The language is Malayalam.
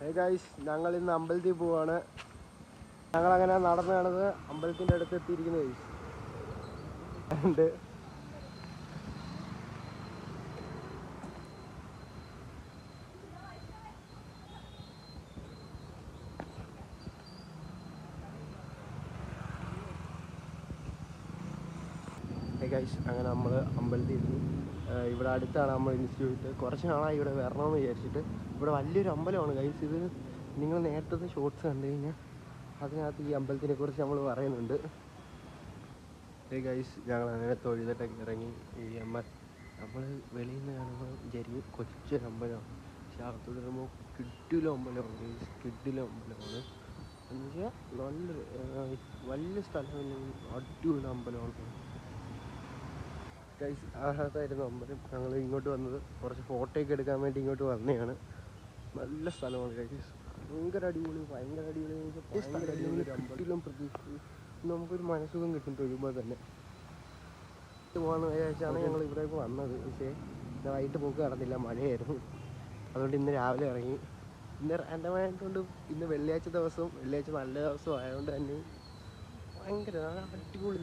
ഗൈസ് ഞങ്ങൾ ഇന്ന് അമ്പലത്തിൽ പോവാണ്. ഞങ്ങൾ അങ്ങനെ നടന്നു നടന്ന് അമ്പലത്തിന്റെ അടുത്ത് എത്തിയിരിക്കുന്നു ഗൈസ് ഉണ്ട്. ഗൈസ് അങ്ങനെ നമ്മൾ അമ്പലത്തിൽ ഇരുന്നു. ഇവിടെ അടുത്താണ് നമ്മൾ ഇൻസ്റ്റിറ്റ്യൂട്ട് കുറച്ച് നാളായി ഇവിടെ വരണമെന്ന് വിചാരിച്ചിട്ട്. ഇവിടെ വലിയൊരു അമ്പലമാണ് ഗൈസ് ഇത് നിങ്ങൾ നേരത്തെ ഷോർട്സ് കണ്ടു കഴിഞ്ഞാൽ അതിനകത്ത് ഈ അമ്പലത്തിനെ കുറിച്ച് നമ്മൾ പറയുന്നുണ്ട്. ഏ ഗൈസ് ഞങ്ങൾ അങ്ങനെ തൊഴുതിട്ടൊക്കെ ഇറങ്ങി. ഈ അമ്മ നമ്മൾ വെളിയിൽ നിന്ന് കാണുമ്പോൾ വിചാരിക്കും കൊച്ചൊരു അമ്പലമാണ്. പക്ഷെ അകത്തോട്ട് വരുമ്പോൾ കിഡിലും അമ്പലമാണ് ഗൈസ് കിഡിലും അമ്പലമാണ്. എന്ന് വെച്ചാൽ നല്ലൊരു വലിയ സ്ഥലം അടിപൊളി അമ്പലമാണ്. ഗൈസ് ആഹ്ലാദമായിരുന്നു അമ്പലം. ഞങ്ങൾ ഇങ്ങോട്ട് വന്നത് കുറച്ച് ഫോട്ടോ ഒക്കെ എടുക്കാൻ വേണ്ടി ഇങ്ങോട്ട് വന്നതാണ്. നല്ല സ്ഥലമാണ് ഗൈസ് ഭയങ്കര അടിപൊളി ഭയങ്കര അടിപൊളി. ഭയങ്കര അടിപൊളി അമ്പലത്തിലും പ്രതീക്ഷിച്ചു നമുക്കൊരു മനസ്സുഖം കിട്ടും തൊഴുമ്പോൾ തന്നെ. പോകാന്ന് വിചാരിച്ചാണ് ഞങ്ങൾ ഇവിടേക്ക് വന്നത്. പക്ഷേ ഇന്ന് വൈകിട്ട് പോക്ക് നടന്നില്ല മഴയായിരുന്നു. അതുകൊണ്ട് ഇന്ന് രാവിലെ ഇറങ്ങി. ഇന്ന് റാൻഡമായതുകൊണ്ട് ഇന്ന് വെള്ളിയാഴ്ച ദിവസവും വെള്ളിയാഴ്ച നല്ല ദിവസവും ആയതുകൊണ്ട് തന്നെ ഭയങ്കര അടിപൊളി